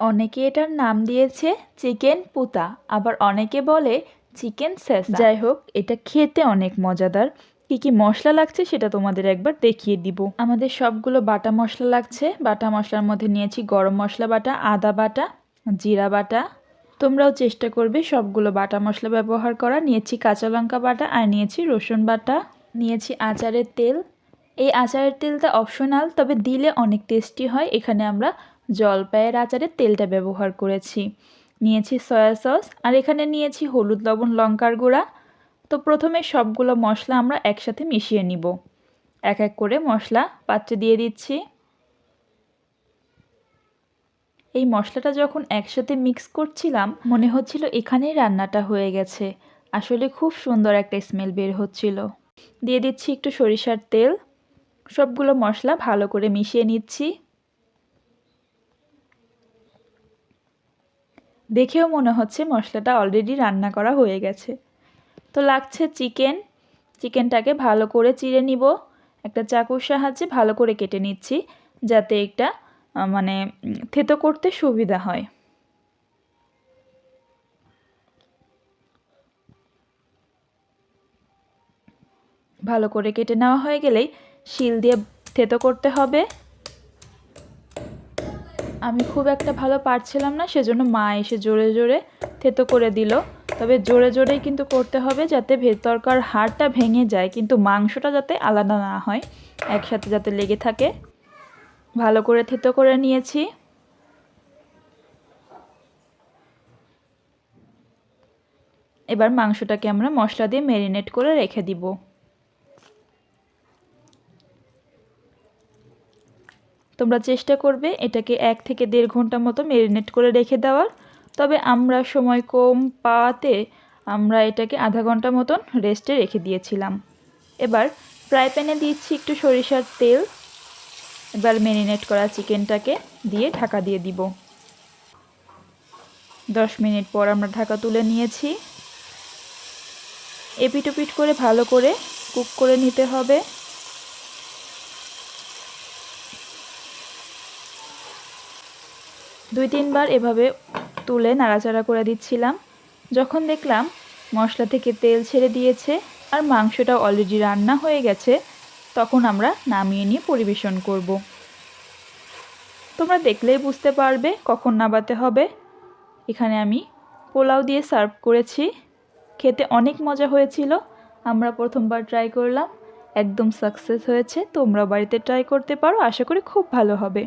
অনেকে এটার নাম দিয়েছে চিকেন পুতা আবার অনেকে বলে চিকেন সেসা। যাই হোক এটা খেতে অনেক মজাদার। কি কি মশলা লাগছে সেটা তোমাদের একবার দেখিয়ে দিব। আমাদের সবগুলো বাটা মশলা লাগছে। বাটা মশলার মধ্যে নিয়েছি গরম মশলা বাটা আদা বাটা জিরা বাটা। তোমরাও চেষ্টা করবে সবগুলো বাটা মশলা ব্যবহার করা। নিয়েছি কাঁচা লঙ্কা বাটা আর নিয়েছি রসুন বাটা। নিয়েছি আচারের তেল। এই আচারের তেলটা অপশনাল তবে দিলে অনেক টেস্টি হয়। এখানে আমরা জলপাইয়ের আচারের তেলটা ব্যবহার করেছি। নিয়েছি সয়া সস আর এখানে নিয়েছি হলুদ, লবণ, লঙ্কার গুঁড়া। তো প্রথমে সবগুলো মশলা আমরা একসাথে মিশিয়ে নিব। এক এক করে মশলা পাত্রে দিয়ে দিচ্ছি। এই মশলাটা যখন একসাথে মিক্স করছিলাম, মনে হচ্ছিল এখানেই রান্নাটা হয়ে গেছে। আসলে খুব সুন্দর একটা স্মেল বের হচ্ছিল। দিয়ে দিচ্ছি একটু সরিষার তেল। সবগুলো মশলা ভালো করে মিশিয়ে নিচ্ছি। দেখেও মনে হচ্ছে মশলাটা অলরেডি রান্না করা হয়ে গেছে। তো লাগছে চিকেন চিকেনটাকে ভালো করে চিড়ে নিব। একটা চাকুর সাহায্যে ভালো করে কেটে নিচ্ছি, যাতে একটা মানে থেতো করতে সুবিধা হয়। ভালো করে কেটে নেওয়া হয়ে গেলেই শিল দিয়ে থেতো করতে হবে। আমি খুব একটা ভালো পারছিলাম না, সেজন্য মা এসে জোরে জোরে থেতো করে দিল। তবে জোরে জোরেই কিন্তু করতে হবে যাতে ভেতরকার হাড়টা ভেঙে যায়, কিন্তু মাংসটা যাতে আলাদা না হয়, একসাথে যাতে লেগে থাকে। ভালো করে থেতো করে নিয়েছি। এবার মাংসটাকে আমরা মশলা দিয়ে ম্যারিনেট করে রেখে দিব। তোমরা চেষ্টা করবে এটাকে এক থেকে দেড় ঘণ্টা মতো ম্যারিনেট করে রেখে দেওয়ার। তবে আমরা সময় কম পাওয়াতে আমরা এটাকে আধা ঘণ্টা মতন রেস্টে রেখে দিয়েছিলাম। এবার ফ্রাই প্যানে দিচ্ছি একটু সরিষার তেল। এবার ম্যারিনেট করা চিকেনটাকে দিয়ে ঢাকা দিয়ে দিব। দশ মিনিট পর আমরা ঢাকা তুলে নিয়েছি। এপিটোপিট করে ভালো করে কুক করে নিতে হবে। দুই তিনবার এভাবে তুলে নাড়াচাড়া করে দিচ্ছিলাম। যখন দেখলাম মশলা থেকে তেল ছেড়ে দিয়েছে আর মাংসটা অলরেডি রান্না হয়ে গেছে, তখন আমরা নামিয়ে নিয়ে পরিবেশন করব। তোমরা দেখলেই বুঝতে পারবে কখন নাবাতে হবে। এখানে আমি পোলাও দিয়ে সার্ভ করেছি। খেতে অনেক মজা হয়েছিল। আমরা প্রথমবার ট্রাই করলাম। একদম সাকসেস হয়েছে। তোমরা বাড়িতে ট্রাই করতে পারো। আশা করি খুব ভালো হবে।